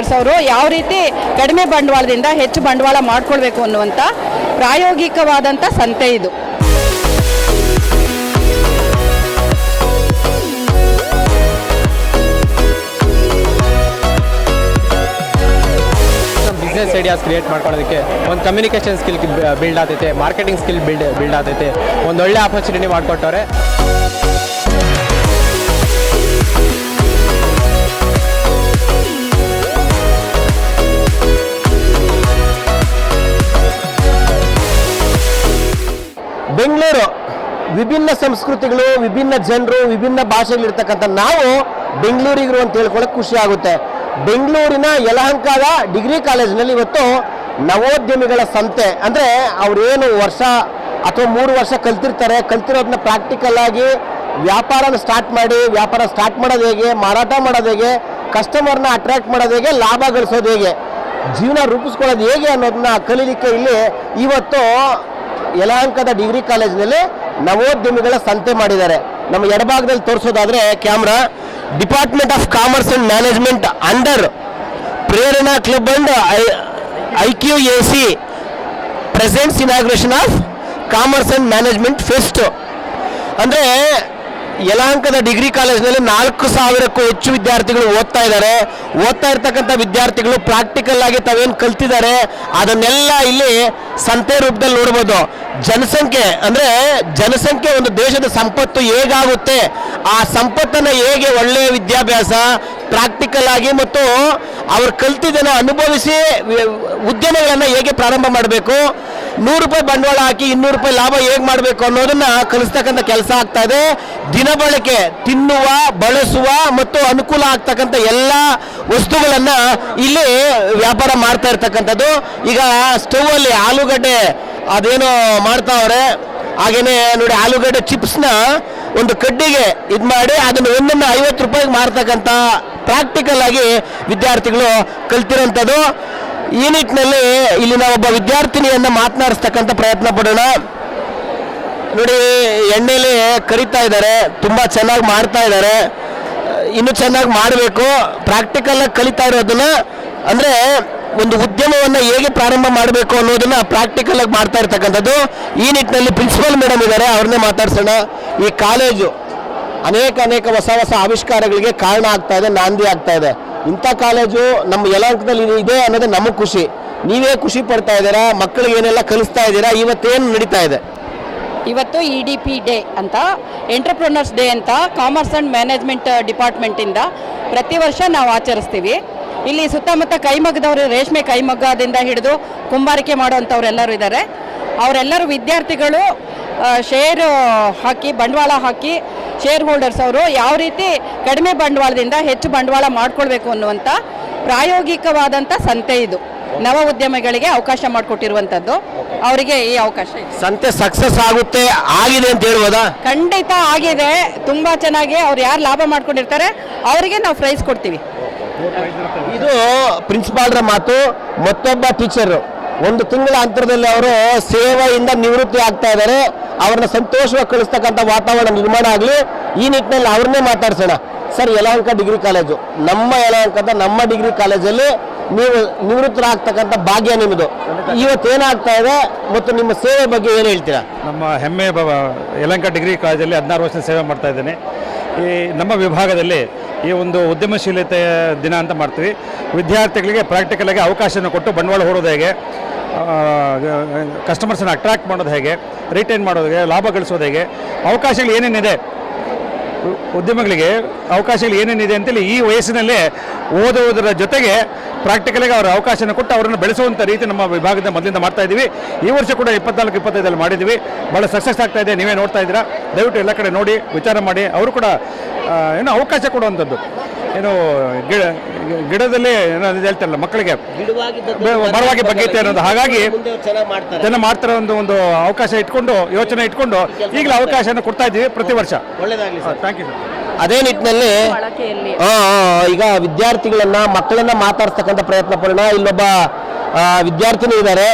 Share ಅವರು ಯಾವ ರೀತಿ ಕಡಿಮೆ ಬಂಡವಾಳದಿಂದ ಹೆಚ್ಚು ಬಂಡವಾಳ ಮಾಡ್ಕೊಳ್ಬೇಕು ಅನ್ನುವಂಥ ಪ್ರಾಯೋಗಿಕವಾದಂಥ ಸಂತೆ ಇದು. ಬಿಸ್ನೆಸ್ ಐಡಿಯಾಸ್ ಕ್ರಿಯೇಟ್ ಮಾಡ್ಕೊಳ್ಳೋದಕ್ಕೆ ಒಂದು ಕಮ್ಯುನಿಕೇಷನ್ ಸ್ಕಿಲ್ ಬಿಲ್ಡ್ ಆಗ್ತೈತೆ ಮಾರ್ಕೆಟಿಂಗ್ ಸ್ಕಿಲ್ ಬಿಲ್ಡ್ ಬಿಲ್ಡ್ ಒಂದು ಒಳ್ಳೆ ಆಪರ್ಚುನಿಟಿ ಮಾಡಿಕೊಟ್ಟವ್ರೆ. ಸಂಸ್ಕೃತಿಗಳು, ವಿಭಿನ್ನ ಜನರು, ವಿಭಿನ್ನ ಭಾಷೆಗಳಿರ್ತಕ್ಕಂಥ ನಾವು ಬೆಂಗಳೂರಿಗರು ಅಂತ ಹೇಳ್ಕೊಳಕ್ ಖುಷಿ ಆಗುತ್ತೆ. ಬೆಂಗಳೂರಿನ ಯಲಹಂಕದ ಡಿಗ್ರಿ ಕಾಲೇಜಿನಲ್ಲಿ ಇವತ್ತು ನವೋದ್ಯಮಿಗಳ ಸಂತೆ. ಅಂದರೆ ಅವ್ರೇನು ವರ್ಷ ಅಥವಾ ಮೂರು ವರ್ಷ ಕಲ್ತಿರ್ತಾರೆ. ಕಲ್ತಿರೋದನ್ನ ಪ್ರಾಕ್ಟಿಕಲ್ ಆಗಿ ವ್ಯಾಪಾರನ ಸ್ಟಾರ್ಟ್ ಮಾಡಿ, ವ್ಯಾಪಾರ ಸ್ಟಾರ್ಟ್ ಮಾಡೋದು ಹೇಗೆ, ಮಾರಾಟ ಮಾಡೋದು ಹೇಗೆ ಕಸ್ಟಮರ್ನ ಅಟ್ರಾಕ್ಟ್ ಮಾಡೋದು ಹೇಗೆ, ಲಾಭ ಗಳಿಸೋದು ಹೇಗೆ, ಜೀವನ ರೂಪಿಸ್ಕೊಳ್ಳೋದು ಹೇಗೆ ಅನ್ನೋದನ್ನ ಕಲೀಲಿಕ್ಕೆ ಇಲ್ಲಿ ಇವತ್ತು ಯಲಹಂಕದ ಡಿಗ್ರಿ ಕಾಲೇಜಿನಲ್ಲಿ ನವೋದ್ಯಮಿಗಳ ಸಂತೆ ಮಾಡಿದ್ದಾರೆ. ನಮ್ಮ ಎಡಭಾಗದಲ್ಲಿ ತೋರಿಸೋದಾದ್ರೆ camera department of commerce and management under Prerana club and I Q A C presents inauguration of commerce and management fest ಅಂದರೆ ಯಲಹಂಕದ ಡಿಗ್ರಿ ಕಾಲೇಜ್ನಲ್ಲಿ ನಾಲ್ಕು ಸಾವಿರಕ್ಕೂ ಹೆಚ್ಚು ವಿದ್ಯಾರ್ಥಿಗಳು ಓದ್ತಾ ಇದ್ದಾರೆ. ಓದ್ತಾ ಇರ್ತಕ್ಕಂಥ ವಿದ್ಯಾರ್ಥಿಗಳು ಪ್ರಾಕ್ಟಿಕಲ್ ಆಗಿ ತಾವೇನು ಕಲ್ತಿದ್ದಾರೆ, ಅದನ್ನೆಲ್ಲ ಇಲ್ಲಿ ಸಂತೆ ರೂಪದಲ್ಲಿ ನೋಡ್ಬೋದು. ಜನಸಂಖ್ಯೆ ಅಂದರೆ ಜನಸಂಖ್ಯೆ ಒಂದು ದೇಶದ ಸಂಪತ್ತು ಹೇಗಾಗುತ್ತೆ? ಆ ಸಂಪತ್ತನ್ನು ಹೇಗೆ ಒಳ್ಳೆಯ ವಿದ್ಯಾಭ್ಯಾಸ ಪ್ರಾಕ್ಟಿಕಲ್ ಆಗಿ ಮತ್ತು ಅವ್ರು ಕಲ್ತಿದ್ದನ್ನು ಅನುಭವಿಸಿ, ಉದ್ಯಮಗಳನ್ನು ಹೇಗೆ ಪ್ರಾರಂಭ ಮಾಡಬೇಕು? ನೂರು ರೂಪಾಯಿ ಬಂಡವಾಳ ಹಾಕಿ ಇನ್ನೂರು ರೂಪಾಯಿ ಲಾಭ ಹೇಗೆ ಮಾಡಬೇಕು ಅನ್ನೋದನ್ನ ಕಲಿಸ್ತಕ್ಕಂಥ ಕೆಲಸ ಆಗ್ತಾ ಇದೆ. ದಿನಬಳಕೆ ತಿನ್ನುವ, ಬಳಸುವ ಮತ್ತು ಅನುಕೂಲ ಆಗ್ತಕ್ಕಂಥ ಎಲ್ಲ ವಸ್ತುಗಳನ್ನ ಇಲ್ಲಿ ವ್ಯಾಪಾರ ಮಾಡ್ತಾ ಇರ್ತಕ್ಕಂಥದ್ದು. ಈಗ ಸ್ಟವ್ ಅಲ್ಲಿ ಆಲೂಗಡ್ಡೆ, ಅದೇನೋ ಮಾಡ್ತಾವ್ರೆ. ಹಾಗೇನೆ ನೋಡಿ ಆಲೂಗಡ್ಡೆ ಚಿಪ್ಸ್ನ ಒಂದು ಕಡ್ಡಿಗೆ ಇದು ಮಾಡಿ ಅದನ್ನು ಒಂದನ್ನು ಐವತ್ತು ರೂಪಾಯಿಗೆ ಮಾರ್ತಕ್ಕಂಥ ಪ್ರಾಕ್ಟಿಕಲ್ ಆಗಿ ವಿದ್ಯಾರ್ಥಿಗಳು ಕಲ್ತಿರೋಂಥದ್ದು. ಈ ನಿಟ್ಟಿನಲ್ಲಿ ನಾವು ಒಬ್ಬ ವಿದ್ಯಾರ್ಥಿನಿಯನ್ನ ಮಾತನಾಡಿಸ್ತಕ್ಕಂಥ ಪ್ರಯತ್ನ ಪಡೋಣ. ನೋಡಿ, ಎಣ್ಣೆಲಿ ಕರಿತಾ ಇದ್ದಾರೆ, ತುಂಬಾ ಚೆನ್ನಾಗಿ ಮಾಡ್ತಾ ಇದ್ದಾರೆ. ಇನ್ನು ಚೆನ್ನಾಗಿ ಮಾಡಬೇಕು ಪ್ರಾಕ್ಟಿಕಲ್ ಆಗಿ ಕಲಿತಾ ಇರೋದನ್ನ, ಅಂದ್ರೆ ಒಂದು ಉದ್ಯಮವನ್ನ ಹೇಗೆ ಪ್ರಾರಂಭ ಮಾಡಬೇಕು ಅನ್ನೋದನ್ನ ಪ್ರಾಕ್ಟಿಕಲ್ ಆಗಿ ಮಾಡ್ತಾ ಇರ್ತಕ್ಕಂಥದ್ದು. ಈ ನಿಟ್ಟಿನಲ್ಲಿ ಪ್ರಿನ್ಸಿಪಲ್ ಮೇಡಮ್ ಇದ್ದಾರೆ, ಅವ್ರನ್ನೇ ಮಾತಾಡ್ಸೋಣ. ಈ ಕಾಲೇಜು ಅನೇಕ ಅನೇಕ ಹೊಸ ಹೊಸ ಆವಿಷ್ಕಾರಗಳಿಗೆ ಕಾರಣ ಆಗ್ತಾ ಇದೆ, ನಾಂದಿ ಆಗ್ತಾ ಇದೆ. ಇಂಥ ಕಾಲೇಜು ನಮ್ಮ ಯಲಹಂಕದಲ್ಲಿ ಇದೆ ಅನ್ನೋದು ನಮಗೆ ಖುಷಿ. ನೀವೇ ಖುಷಿ ಪಡ್ತಾ ಇದ್ದೀರಾ? ಮಕ್ಕಳಿಗೆ ಏನೆಲ್ಲ ಕಲಿಸ್ತಾ ಇದ್ದೀರಾ? ಇವತ್ತೇನು ನಡೀತಾ ಇದೆ? ಇವತ್ತು ಇ ಡಿ ಪಿ ಡೇ ಅಂತ ಎಂಟರ್ಪ್ರನರ್ಸ್ ಡೇ ಅಂತ ಕಾಮರ್ಸ್ ಆ್ಯಂಡ್ ಮ್ಯಾನೇಜ್ಮೆಂಟ್ ಡಿಪಾರ್ಟ್ಮೆಂಟಿಂದ ಪ್ರತಿ ವರ್ಷ ನಾವು ಆಚರಿಸ್ತೀವಿ. ಇಲ್ಲಿ ಸುತ್ತಮುತ್ತ ಕೈಮಗ್ಗದವರು ರೇಷ್ಮೆ ಕೈಮಗ್ಗದಿಂದ ಹಿಡಿದು ಕುಂಬಾರಿಕೆ ಮಾಡುವಂಥವರೆಲ್ಲರೂ ಇದ್ದಾರೆ. ಅವರೆಲ್ಲರೂ ವಿದ್ಯಾರ್ಥಿಗಳು ಶೇರು ಹಾಕಿ, ಬಂಡವಾಳ ಹಾಕಿ ಶೇರ್ ಹೋಲ್ಡರ್ಸ್ ಅವರು ಯಾವ ರೀತಿ ಕಡಿಮೆ ಬಂಡವಾಳದಿಂದ ಹೆಚ್ಚು ಬಂಡವಾಳ ಮಾಡ್ಕೊಳ್ಬೇಕು ಅನ್ನುವಂಥ ಪ್ರಾಯೋಗಿಕವಾದಂಥ ಸಂತೆ ಇದು. ನವ ಉದ್ಯಮಿಗಳಿಗೆ ಅವಕಾಶ ಮಾಡಿಕೊಟ್ಟಿರುವಂಥದ್ದು ಅವರಿಗೆ ಈ ಅವಕಾಶ ಸಂತೆ ಸಕ್ಸಸ್ ಆಗುತ್ತೆ ಆಗಿದೆ ಅಂತ ಹೇಳ್ಬೋದಾ? ಖಂಡಿತ ಆಗಿದೆ. ತುಂಬಾ ಚೆನ್ನಾಗಿ ಅವ್ರು ಯಾರು ಲಾಭ ಮಾಡ್ಕೊಂಡಿರ್ತಾರೆ ಅವರಿಗೆ ನಾವು ಪ್ರೈಸ್ ಕೊಡ್ತೀವಿ. ಇದು ಪ್ರಿನ್ಸಿಪಾಲ್ರ ಮಾತು ಮತ್ತೊಬ್ಬ ಟೀಚರ್ ಒಂದು ತಿಂಗಳ ಅಂತರದಲ್ಲಿ ಅವರು ಸೇವೆಯಿಂದ ನಿವೃತ್ತಿ ಆಗ್ತಾ ಇದ್ದಾರೆ. ಅವ್ರನ್ನ ಸಂತೋಷವಾಗಿ ಕಳಿಸ್ತಕ್ಕಂಥ ವಾತಾವರಣ ನಿರ್ಮಾಣ ಆಗಲಿ, ಈ ನಿಟ್ಟಿನಲ್ಲಿ ಅವ್ರನ್ನೇ ಮಾತಾಡ್ಸೋಣ. Sir, Yelahanka degree college. ನಮ್ಮ ಯಲಹಂಕದ ನಮ್ಮ ಡಿಗ್ರಿ ಕಾಲೇಜಲ್ಲಿ ನೀವು ನಿವೃತ್ತರಾಗ್ತಕ್ಕಂಥ ಭಾಗ್ಯ ನಿಮ್ಮದು ಇವತ್ತೇನಾಗ್ತಾ ಇದೆ ಮತ್ತು ನಿಮ್ಮ ಸೇವೆ ಬಗ್ಗೆ ಏನು ಹೇಳ್ತೀರಾ? ನಮ್ಮ ಹೆಮ್ಮೆ ಯಲಹಂಕ ಡಿಗ್ರಿ ಕಾಲೇಜಲ್ಲಿ ಹದಿನಾರು ವರ್ಷ ಸೇವೆ ಮಾಡ್ತಾ ಇದ್ದೇನೆ. ಈ ನಮ್ಮ ವಿಭಾಗದಲ್ಲಿ ಈ ಒಂದು ಉದ್ಯಮಶೀಲತೆಯ ದಿನ ಅಂತ ಮಾಡ್ತೀವಿ. ವಿದ್ಯಾರ್ಥಿಗಳಿಗೆ ಪ್ರಾಕ್ಟಿಕಲಾಗಿ ಅವಕಾಶನ ಕೊಟ್ಟು ಬಂಡವಾಳ ಹೂಡೋದು ಹೇಗೆ? ಕಸ್ಟಮರ್ಸನ್ನು ಅಟ್ರಾಕ್ಟ್ ಮಾಡೋದು ಹೇಗೆ ರಿಟೈನ್ ಮಾಡೋದು ಹೇಗೆ, ಲಾಭ ಗಳಿಸೋದು ಹೇಗೆ, ಅವಕಾಶಗಳು ಏನೇನಿದೆ, ಉದ್ಯಮಗಳಿಗೆ ಅವಕಾಶಗಳು ಏನೇನಿದೆ ಅಂತೇಳಿ ಈ ವಯಸ್ಸಿನಲ್ಲೇ ಓದುವುದರ ಜೊತೆಗೆ ಪ್ರಾಕ್ಟಿಕಲಿಗೆ ಅವರ ಅವಕಾಶನ ಕೊಟ್ಟು ಅವರನ್ನು ಬೆಳೆಸುವಂಥ ರೀತಿ ನಮ್ಮ ವಿಭಾಗದ ಮೊದಲಿಂದ ಮಾಡ್ತಾ ಇದ್ದೀವಿ ಈ ವರ್ಷ ಕೂಡ ಇಪ್ಪತ್ನಾಲ್ಕು ಇಪ್ಪತ್ತೈದಲ್ಲಿ ಮಾಡಿದ್ದೀವಿ ಭಾಳ ಸಕ್ಸಸ್ ಆಗ್ತಾ ಇದೆ, ನೀವೇ ನೋಡ್ತಾ ಇದ್ದೀರಾ. ದಯವಿಟ್ಟು ಎಲ್ಲ ಕಡೆ ನೋಡಿ, ವಿಚಾರ ಮಾಡಿ, ಅವರು ಕೂಡ ಏನೋ ಅವಕಾಶ ಕೊಡುವಂಥದ್ದು. ಏನು ಗಿಡ ಗಿಡದಲ್ಲಿ ಏನೋ ಅದು ಹೇಳ್ತಾರಲ್ಲ ಮಕ್ಕಳಿಗೆ. ಬರವಾಗಿ ಬಗ್ಗೆ ಬಗ್ಗೈತೆ ಅನ್ನೋದು. ಹಾಗಾಗಿ ಜನ ಮಾಡ್ತಾರೋ ಒಂದು ಒಂದು ಅವಕಾಶ ಇಟ್ಕೊಂಡು ಯೋಚನೆ ಇಟ್ಕೊಂಡು ಈಗಲೇ ಅವಕಾಶನ ಕೊಡ್ತಾ ಇದ್ದೀವಿ ಪ್ರತಿ ವರ್ಷ. ಒಳ್ಳೇದಾಗಲಿ ಥ್ಯಾಂಕ್ ಯು ಸರ್ ಅದೇ ನಿಟ್ಟಿನಲ್ಲಿ ಈಗ ವಿದ್ಯಾರ್ಥಿಗಳನ್ನ ಮಕ್ಕಳನ್ನ ಮಾತಾಡ್ಸ್ತಕ್ಕಂಥ ಪ್ರಯತ್ನ ಪಡೋಣ. ಇಲ್ಲೊಬ್ಬ ವಿದ್ಯಾರ್ಥಿನೂ ವಿದ್ಯಾರ್ಥಿನಿ ಇದ್ದಾರೆ.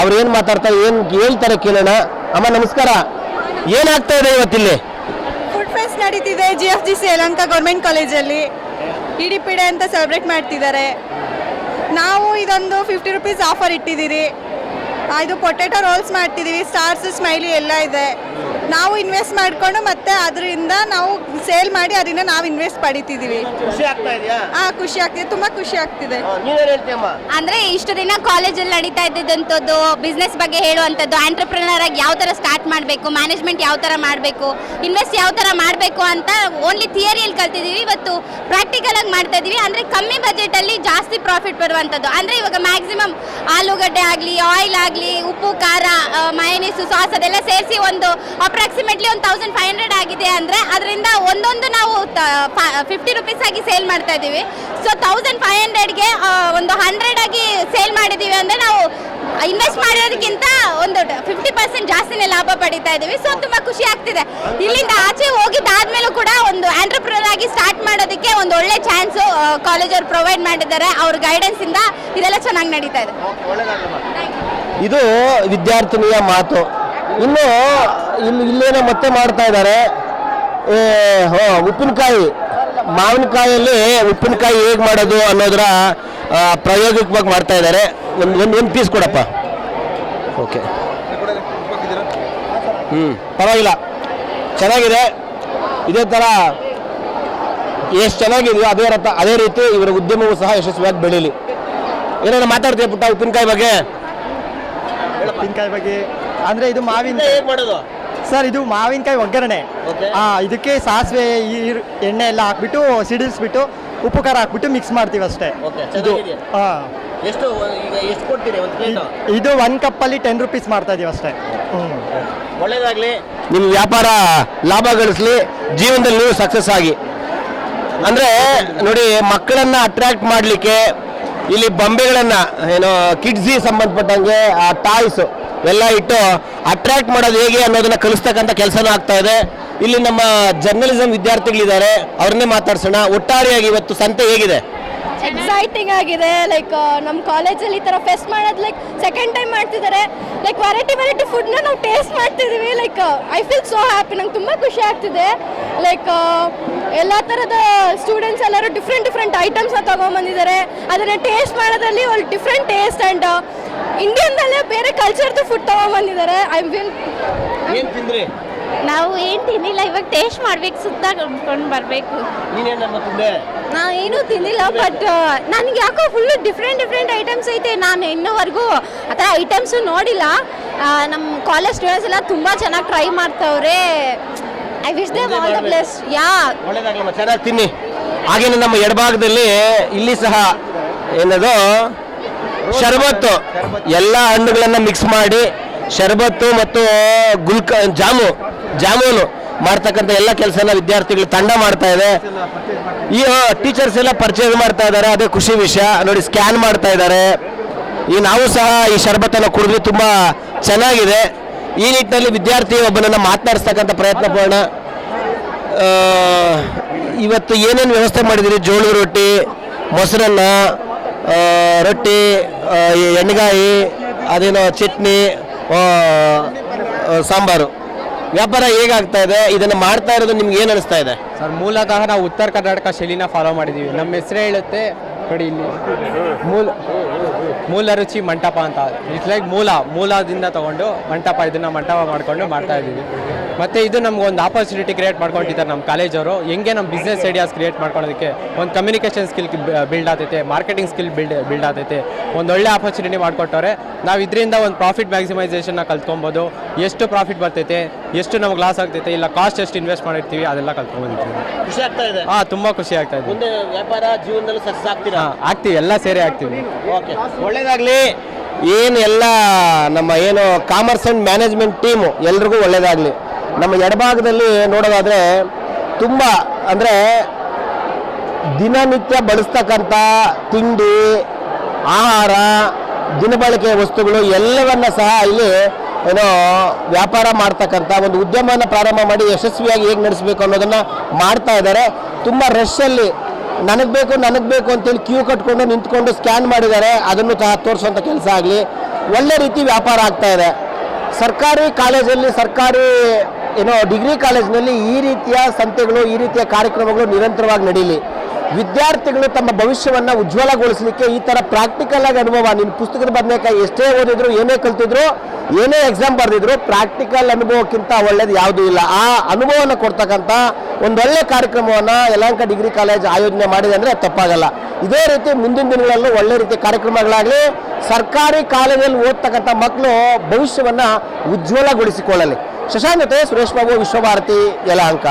ಅವ್ರು ಏನು ಮಾತಾಡ್ತಾರೆ ಏನು ಹೇಳ್ತಾರೆ ಕೇಳೋಣ. ಅಮ್ಮ ನಮಸ್ಕಾರ. ಏನಾಗ್ತಾ ಇದೆ ಇವತ್ತಿಲ್ಲಿ? ಫುಡ್ ಫೆಸ್ಟ್ ನಡೀತಿದೆ G F G C Yelahanka government ಕಾಲೇಜಲ್ಲಿ ಇ ಪಿಡೆ ಅಂತ ಸೆಲೆಬ್ರೇಟ್ ಮಾಡ್ತಿದ್ದಾರೆ. ನಾವು ಇದೊಂದು ಫಿಫ್ಟಿ ರುಪೀಸ್ ಆಫರ್ ಇಟ್ಟಿದ್ದೀರಿ. ಇದು ಪೊಟೆಟೊ ರೋಲ್ಸ್ ಮಾಡ್ತಿದ್ದೀವಿ. ಸ್ಟಾರ್ಸ್ ಸ್ಮೈಲಿ ಎಲ್ಲ ಇದೆ. ನಾವು ಇನ್ವೆಸ್ಟ್ ಮಾಡಿಕೊಂಡು ಮತ್ತೆ ಅದರಿಂದ ನಾವು ಸೇಲ್ ಮಾಡಿ ಅದರಿಂದ ನಾವು ಇನ್ವೆಸ್ಟ್ ಪಡಿತಿದೀವಿ. ಖುಷಿ ಆಗ್ತಾ ಇದೆಯಾ? ಆ ಖುಷಿ ಆಗ್ತಿದೆ. ತುಂಬಾ ಖುಷಿ ಆಗ್ತಿದೆ. ನೀವೇನು ಹೇಳ್ತೀಯಮ್ಮ? ಅಂದ್ರೆ ಇಷ್ಟು ದಿನ ಕಾಲೇಜಲ್ಲಿ ನಡೀತಾ ಇದ್ದಂತದ್ದು ಬಿಸ್ನೆಸ್ ಬಗ್ಗೆ ಹೇಳುವಂಥದ್ದು ಆಂಟರ್ಪ್ರಿನರ್ ಆಗಿ ಯಾವ ತರ ಸ್ಟಾರ್ಟ್ ಮಾಡಬೇಕು ಮ್ಯಾನೇಜ್ಮೆಂಟ್ ಯಾವ ತರ ಮಾಡಬೇಕು ಇನ್ವೆಸ್ಟ್ ಯಾವ ತರ ಮಾಡಬೇಕು ಅಂತ ಓನ್ಲಿ ಥಿಯರಿಯಲ್ಲಿ ಕಲ್ತಿದೀವಿ. ಇವತ್ತು ಪ್ರಾಕ್ಟಿಕಲ್ ಆಗಿ ಮಾಡ್ತಾ ಇದೀವಿ. ಅಂದ್ರೆ ಕಮ್ಮಿ ಬಜೆಟ್ ಅಲ್ಲಿ ಜಾಸ್ತಿ ಪ್ರಾಫಿಟ್ ಬರುವಂಥದ್ದು. ಅಂದ್ರೆ ಇವಾಗ ಮ್ಯಾಕ್ಸಿಮಮ್ ಆಲೂಗಡ್ಡೆ ಆಗಲಿ ಆಯಿಲ್ ಆಗಲಿ ಉಪ್ಪು ಖಾರ ಮಯನೀಸು ಸಾಸ್ ಅದೆಲ್ಲ ಸೇರಿಸಿ ಒಂದು ಅಪ್ರಾಕ್ಸಿಮೇಟ್ಲಿ ಒಂದು ತೌಸಂಡ್ ಫೈವ್ ಹಂಡ್ರೆಡ್ ಆಗಿದೆ ಅಂದರೆ ಅದರಿಂದ ಒಂದೊಂದು ನಾವು ಫಿಫ್ಟಿ ರುಪೀಸ್ ಆಗಿ ಸೇಲ್ ಮಾಡ್ತಾ ಇದ್ದೀವಿ. ಸೊ ತೌಸಂಡ್ ಫೈವ್ ಹಂಡ್ರೆಡ್ಗೆ ಒಂದು ಹಂಡ್ರೆಡ್ ಆಗಿ ಸೇಲ್ ಮಾಡಿದ್ದೀವಿ ಅಂದರೆ ನಾವು ಇನ್ವೆಸ್ಟ್ ಮಾಡಿರೋದಕ್ಕಿಂತ ಒಂದು ಫಿಫ್ಟಿ ಪರ್ಸೆಂಟ್ ಜಾಸ್ತಿನೇ ಲಾಭ ಪಡಿತಾ ಇದ್ದೀವಿ. ಸೊ ತುಂಬ ಖುಷಿ ಆಗ್ತಿದೆ. ಇಲ್ಲಿಂದ ಆಚೆ ಹೋಗಿದ್ದಾದ್ಮೇಲೂ ಕೂಡ ಒಂದು ಆಂಟ್ರಪ್ರನರ್ ಆಗಿ ಸ್ಟಾರ್ಟ್ ಮಾಡೋದಕ್ಕೆ ಒಂದು ಒಳ್ಳೆ ಚಾನ್ಸು ಕಾಲೇಜವ್ರು ಪ್ರೊವೈಡ್ ಮಾಡಿದ್ದಾರೆ. ಅವ್ರ ಗೈಡೆನ್ಸ್ ಇಂದ ಇದೆಲ್ಲ ಚೆನ್ನಾಗಿ ನಡೀತಾ ಇದೆ. ಇದು ವಿದ್ಯಾರ್ಥಿನಿಯ ಮಾತು. ಇನ್ನು ಇಲ್ಲಿ, ಇಲ್ಲೇನೋ ಮತ್ತೆ ಮಾಡ್ತಾ ಇದ್ದಾರೆ. ಉಪ್ಪಿನಕಾಯಿ. ಮಾವಿನಕಾಯಲ್ಲಿ ಉಪ್ಪಿನಕಾಯಿ ಹೇಗೆ ಮಾಡೋದು ಅನ್ನೋದರ ಪ್ರಾಯೋಗಿಕವಾಗಿ ಮಾಡ್ತಾ ಇದ್ದಾರೆ. ಒಂದು ಒಂದು ಒಂದು ಪೀಸ್ ಕೊಡಪ್ಪ. ಓಕೆ ಹ್ಞೂ ಪರವಾಗಿಲ್ಲ. ಚೆನ್ನಾಗಿದೆ. ಇದೇ ಥರ ಎಷ್ಟು ಚೆನ್ನಾಗಿದೆಯೋ ಅದೇ ರಥ, ಅದೇ ರೀತಿ ಇವರ ಉದ್ಯಮವು ಸಹ ಯಶಸ್ವಿಯಾಗಿ ಬೆಳೀಲಿ. ಏನೇನು ಮಾತಾಡ್ತೀವಿ ಪುಟ್ಟ ಉಪ್ಪಿನಕಾಯಿ ಬಗ್ಗೆ? ಉಪ್ಪಿನಕಾಯಿ ಬಗ್ಗೆ ಅಂದ್ರೆ ಇದು ಮಾವಿನ ಮಾಡೋದು? ಸರ್ ಇದು ಮಾವಿನಕಾಯಿ ಒಗ್ಗರಣೆ. Okay. ಆ ಇದಕ್ಕೆ ಸಾಸಿವೆ ಈರು- ಎಣ್ಣೆ ಎಲ್ಲ ಹಾಕ್ಬಿಟ್ಟು ಸಿಡಿಸ್ಬಿಟ್ಟು ಉಪ್ಪು ಖಾರ ಹಾಕ್ಬಿಟ್ಟು ಮಿಕ್ಸ್ ಮಾಡ್ತೀವಿ ಅಷ್ಟೇ. ಓಕೆ ಇದು. ಹಾ ಎಷ್ಟು ಈಗ ಎಷ್ಟು ಕೊಡ್ತೀರಿ ಒಂದು ಪ್ಲೇಟ್ ಇದು ಒನ್ ಕಪ್ಪಲ್ಲಿ ಟೆನ್ ರುಪೀಸ್ ಮಾಡ್ತಾ ಇದೀವಿ ಅಷ್ಟೇ. ಹ್ಮ್. ಒಳ್ಳೇದಾಗ್ಲಿ. ನಿಮ್ಮ ವ್ಯಾಪಾರ ಲಾಭ ಗಳಿಸ್ಲಿ ಜೀವನದಲ್ಲಿ ನೀವು ಸಕ್ಸಸ್ ಆಗಿ. ಅಂದ್ರೆ ನೋಡಿ ಮಕ್ಕಳನ್ನ ಅಟ್ರಾಕ್ಟ್ ಮಾಡಲಿಕ್ಕೆ ಇಲ್ಲಿ ಬೊಂಬೆಗಳನ್ನ ಏನು ಕಿಡ್ಸಿ ಸಂಬಂಧಪಟ್ಟಂಗೆ ಆ ಟಾಯ್ಸ್ ಎಲ್ಲ ಇಟ್ಟು ಅಟ್ರಾಕ್ಟ್ ಮಾಡೋದು ಹೇಗೆ ಅನ್ನೋದನ್ನ ಕಲಿಸ್ತಕ್ಕಂಥ ಕೆಲಸನೂ ಆಗ್ತಾ ಇದೆ. ಇಲ್ಲಿ ನಮ್ಮ ಜರ್ನಲಿಸಂ ವಿದ್ಯಾರ್ಥಿಗಳಿದ್ದಾರೆ, ಅವ್ರನ್ನೇ ಮಾತಾಡ್ಸೋಣ. ಒಟ್ಟಾರೆಯಾಗಿ ಇವತ್ತು ಸಂತೆ ಹೇಗಿದೆ? ಎಕ್ಸೈಟಿಂಗ್ ಆಗಿದೆ ಲೈಕ್ ನಮ್ಮ ಕಾಲೇಜಲ್ಲಿ ಈ ಥರ ಫೆಸ್ಟ್ ಮಾಡೋದು ಲೈಕ್ ಸೆಕೆಂಡ್ ಟೈಮ್ ಮಾಡ್ತಿದ್ದಾರೆ ಲೈಕ್ ವೆರೈಟಿ ವೆರೈಟಿ ಫುಡ್ನ ನಾವು ಟೇಸ್ಟ್ ಮಾಡ್ತಿದ್ದೀವಿ like I feel so happy ನಂಗೆ ತುಂಬ ಖುಷಿ ಆಗ್ತಿದೆ. ಲೈಕ್ ಎಲ್ಲ ಥರದ ಸ್ಟೂಡೆಂಟ್ಸ್ ಎಲ್ಲರೂ ಡಿಫ್ರೆಂಟ್ ಡಿಫ್ರೆಂಟ್ ಐಟಮ್ಸ್ನ ತೊಗೊಂಬಂದಿದ್ದಾರೆ. ಅದನ್ನು ಟೇಸ್ಟ್ ಮಾಡೋದ್ರಲ್ಲಿ ಒಂದು ಡಿಫ್ರೆಂಟ್ ಟೇಸ್ಟ್ ಆ್ಯಂಡ್ ಇಂಡಿಯನ್ದಲ್ಲೇ ಬೇರೆ ಕಲ್ಚರ್ದು ಫುಡ್ ತಗೊಂಬಂದಿದ್ದಾರೆ. ಐ ವಿಲ್ ಏನ್ ತಿಂದ್ರಿ? ನಾವು ಏನು ತಿನ್ನಿಲ್ಲ ಇವಾಗ ಟೇಸ್ಟ್ ಮಾಡ್ಬೇಕು ಸುತ್ತ ಕೊಂಡು ಬರಬೇಕು. ನೀನೇನಮ್ಮ ತಿಂದೆ? ನಾ ಏನೂ ತಿನ್ನಿಲ್ಲ ಬಟ್ ನನಗೆ ಯಾಕೋ ಫುಲ್ಲು ಡಿಫ್ರೆಂಟ್ ಡಿಫ್ರೆಂಟ್ ಐಟಮ್ಸ್ ಐತೆ. ನಾನು ಇನ್ನೂವರೆಗೂ ಆ ಥರ ಐಟಮ್ಸು ನೋಡಿಲ್ಲ. ನಮ್ಮ ಕಾಲೇಜ್ ಸ್ಟೂಡೆಂಟ್ಸ್ ಎಲ್ಲ ತುಂಬ ಚೆನ್ನಾಗಿ ಟ್ರೈ ಮಾಡ್ತಾವ್ರೆ. I wish they all the place yeah ಒಳ್ಳೇದಾಗ್ಲಮ್ಮ ಚೆನ್ನಾಗಿ ತಿನ್ನಿ. ಹಾಗೇನೆ ನಮ್ಮ ಎಡಭಾಗದಲ್ಲಿ ಇಲ್ಲಿ ಸಹ ಏನದು? ಶರಬತ್ತು. ಎಲ್ಲ ಹಣ್ಣುಗಳನ್ನು ಮಿಕ್ಸ್ ಮಾಡಿ ಶರಬತ್ತು ಮತ್ತು ಗುಲ್ಕ, ಜಾಮು, ಜಾಮೂನು ಮಾಡ್ತಕ್ಕಂಥ ಎಲ್ಲ ಕೆಲಸನ ವಿದ್ಯಾರ್ಥಿಗಳು ತಂಡ ಮಾಡ್ತಾ ಇದೆ. ಈ ಟೀಚರ್ಸ್ ಎಲ್ಲ ಪರ್ಚೇಸ್ ಮಾಡ್ತಾ ಇದ್ದಾರೆ. ಅದೇ ಖುಷಿ ವಿಷಯ. ನೋಡಿ ಸ್ಕ್ಯಾನ್ ಮಾಡ್ತಾ ಇದ್ದಾರೆ. ಈ ನಾವು ಸಹ ಈ ಶರಬತ್ತನ್ನು ಕುಡಿದ್ರೆ ತುಂಬ ಚೆನ್ನಾಗಿದೆ. ಈ ನಿಟ್ಟಿನಲ್ಲಿ ವಿದ್ಯಾರ್ಥಿ ಒಬ್ಬನನ್ನು ಮಾತನಾಡಿಸ್ತಕ್ಕಂಥ ಪ್ರಯತ್ನ ಪಡೋಣ ಇವತ್ತು ಏನೇನು ವ್ಯವಸ್ಥೆ ಮಾಡಿದ್ದೀರಿ ಜೋಳು ರೊಟ್ಟಿ, ಮೊಸರನ್ನ ರೊಟ್ಟಿ ಎಣ್ಣೆಗಾಯಿ ಅದೇನೋ ಚಟ್ನಿ ಸಾಂಬಾರು. ವ್ಯಾಪಾರ ಹೇಗಾಗ್ತಾ ಇದೆ? ಇದನ್ನು ಮಾಡ್ತಾ ಇರೋದು ನಿಮ್ಗೆ ಏನು ಅನಿಸ್ತಾ ಇದೆ? ಸರ್, ಮೂಲತಃ ನಾವು ಉತ್ತರ ಕರ್ನಾಟಕ ಶೈಲಿನ ಫಾಲೋ ಮಾಡಿದ್ದೀವಿ ನಮ್ಮ ಹೆಸರೇ ಹೇಳುತ್ತೆ, ನೋಡಿ ಇಲ್ಲಿ. ಮೂಲ ಮೂಲ ರುಚಿ ಮಂಟಪ ಅಂತ. ಇಟ್ಸ್ ಲೈಕ್ ಮೂಲ, ಮೂಲದಿಂದ ತಗೊಂಡು ಮಂಟಪ ಇದನ್ನ ಮಂಟಪ ಮಾಡಿಕೊಂಡು ಮಾಡ್ತಾ ಇದ್ದೀವಿ. ಮತ್ತೆ ಇದು ನಮ್ಗೆ ಒಂದು ಆಪರ್ಚುನಿಟಿ ಕ್ರಿಯೇಟ್ ಮಾಡ್ಕೊಂಡಿದ್ದಾರೆ ನಮ್ಮ ಕಾಲೇಜವರು ಹೆಂಗೆ ನಮ್ಮ ಬಿಸ್ನೆಸ್ ಐಡಿಯಾಸ್ ಕ್ರಿಯೇಟ್ ಮಾಡ್ಕೊಳ್ಳೋದಕ್ಕೆ ಒಂದು ಕಮ್ಯುನಿಕೇಷನ್ ಸ್ಕಿಲ್ ಬಿಲ್ಡ್ ಆಗ್ತೈತೆ ಮಾರ್ಕೆಟಿಂಗ್ ಸ್ಕಿಲ್ ಬಿಲ್ಡ್ ಬಿಲ್ಡ್ ಆಗ್ತೈತೆ. ಒಂದು ಒಳ್ಳೆ ಆಪರ್ಚುನಿಟಿ ಮಾಡಿಕೊಟ್ಟವ್ರೆ. ನಾವು ಇದರಿಂದ ಒಂದು ಪ್ರಾಫಿಟ್ ಮ್ಯಾಕ್ಸಿಮೈಸೇಷನ್ನ ಕಲ್ತ್ಕೊಬೋದು. ಎಷ್ಟು ಪ್ರಾಫಿಟ್ ಬರ್ತೈತೆ ಎಷ್ಟು ನಮ್ಗೆ ಲಾಸ್ ಆಗ್ತೈತೆ ಇಲ್ಲ ಕಾಸ್ಟ್ ಎಷ್ಟು ಇನ್ವೆಸ್ಟ್ ಮಾಡಿರ್ತೀವಿ ಅದೆಲ್ಲ ಕಲ್ತ್ಕೊಂಡ್ಬಂದಿರ್ತೀವಿ ಖುಷಿ ಆಗ್ತಾ ಇದೆ? ಹಾಂ ತುಂಬ ಖುಷಿ ಆಗ್ತಾ ಇದೆ. ಮುಂದೆ ವ್ಯಾಪಾರ ಜೀವನದಲ್ಲೂ ಸಕ್ಸಸ್ ಆಗ್ತೀರಾ? ಹಾಂ ಆಗ್ತೀವಿ ಎಲ್ಲ ಸೇರಿ ಆಗ್ತೀವಿ. ಓಕೆ. ಒಳ್ಳೇದಾಗಲಿ. ಏನು ಎಲ್ಲ ನಮ್ಮ ಏನು ಕಾಮರ್ಸ್ ಆ್ಯಂಡ್ ಮ್ಯಾನೇಜ್ಮೆಂಟ್ ಟೀಮು ಎಲ್ರಿಗೂ ಒಳ್ಳೇದಾಗಲಿ. ನಮ್ಮ ಎಡಭಾಗದಲ್ಲಿ ನೋಡೋದಾದರೆ ತುಂಬ ಅಂದರೆ ದಿನನಿತ್ಯ ಬಳಸ್ತಕ್ಕಂಥ ತಿಂಡಿ, ಆಹಾರ ದಿನಬಳಕೆಯ ವಸ್ತುಗಳು ಎಲ್ಲವನ್ನ ಸಹ ಇಲ್ಲಿ ಏನೋ ವ್ಯಾಪಾರ ಮಾಡ್ತಕ್ಕಂಥ ಒಂದು ಉದ್ಯಮವನ್ನು ಪ್ರಾರಂಭ ಮಾಡಿ ಯಶಸ್ವಿಯಾಗಿ ಹೇಗೆ ನಡೆಸಬೇಕು ಅನ್ನೋದನ್ನ ಮಾಡ್ತಾ ಇದ್ದಾರೆ. ತುಂಬ ರಶ್ಶಲ್ಲಿ ನನಗೆ ಬೇಕು ನನಗೆ ಬೇಕು ಅಂತೇಳಿ ಕ್ಯೂ ಕಟ್ಕೊಂಡು ನಿಂತ್ಕೊಂಡು ಸ್ಕ್ಯಾನ್ ಮಾಡಿದ್ದಾರೆ. ಅದನ್ನು ಸಹ ತೋರಿಸುವಂಥ ಕೆಲಸ ಆಗಲಿ. ಒಳ್ಳೆ ರೀತಿ ವ್ಯಾಪಾರ ಆಗ್ತಾ ಇದೆ. ಸರ್ಕಾರಿ ಕಾಲೇಜಲ್ಲಿ ಸರ್ಕಾರಿ ಏನೋ ಡಿಗ್ರಿ ಕಾಲೇಜ್ನಲ್ಲಿ ಈ ರೀತಿಯ ಸಂತೆಗಳು, ಈ ರೀತಿಯ ಕಾರ್ಯಕ್ರಮಗಳು ನಿರಂತರವಾಗಿ ನಡೀಲಿ. ವಿದ್ಯಾರ್ಥಿಗಳು ತಮ್ಮ ಭವಿಷ್ಯವನ್ನು ಉಜ್ವಲಗೊಳಿಸಲಿಕ್ಕೆ ಈ ಥರ ಪ್ರಾಕ್ಟಿಕಲ್ ಆಗಿ ಅನುಭವ ನಿನ್ನ ಪುಸ್ತಕದ ಬದನೇಕಾಯಿ ಎಷ್ಟೇ ಓದಿದ್ರು, ಏನೇ ಕಲ್ತಿದ್ರು, ಏನೇ ಎಕ್ಸಾಮ್ ಬರೆದಿದ್ರು ಪ್ರಾಕ್ಟಿಕಲ್ ಅನುಭವಕ್ಕಿಂತ ಒಳ್ಳೇದು ಯಾವುದೂ ಇಲ್ಲ. ಆ ಅನುಭವವನ್ನು ಕೊಡ್ತಕ್ಕಂಥ ಒಂದೊಳ್ಳೆ ಕಾರ್ಯಕ್ರಮವನ್ನು ಯಲಹಂಕ ಡಿಗ್ರಿ ಕಾಲೇಜ್ ಆಯೋಜನೆ ಮಾಡಿದೆ ಅಂದರೆ ತಪ್ಪಾಗಲ್ಲ. ಇದೇ ರೀತಿ ಮುಂದಿನ ದಿನಗಳಲ್ಲೂ ಒಳ್ಳೆ ರೀತಿಯ ಕಾರ್ಯಕ್ರಮಗಳಾಗಲಿ, ಸರ್ಕಾರಿ ಕಾಲೇಜಲ್ಲಿ ಓದ್ತಕ್ಕಂಥ ಮಕ್ಕಳು ಭವಿಷ್ಯವನ್ನು ಉಜ್ವಲಗೊಳಿಸಿಕೊಳ್ಳಲಿ. శశాంక్ సురేష్ బాబు విశ్వభారతి యలాంక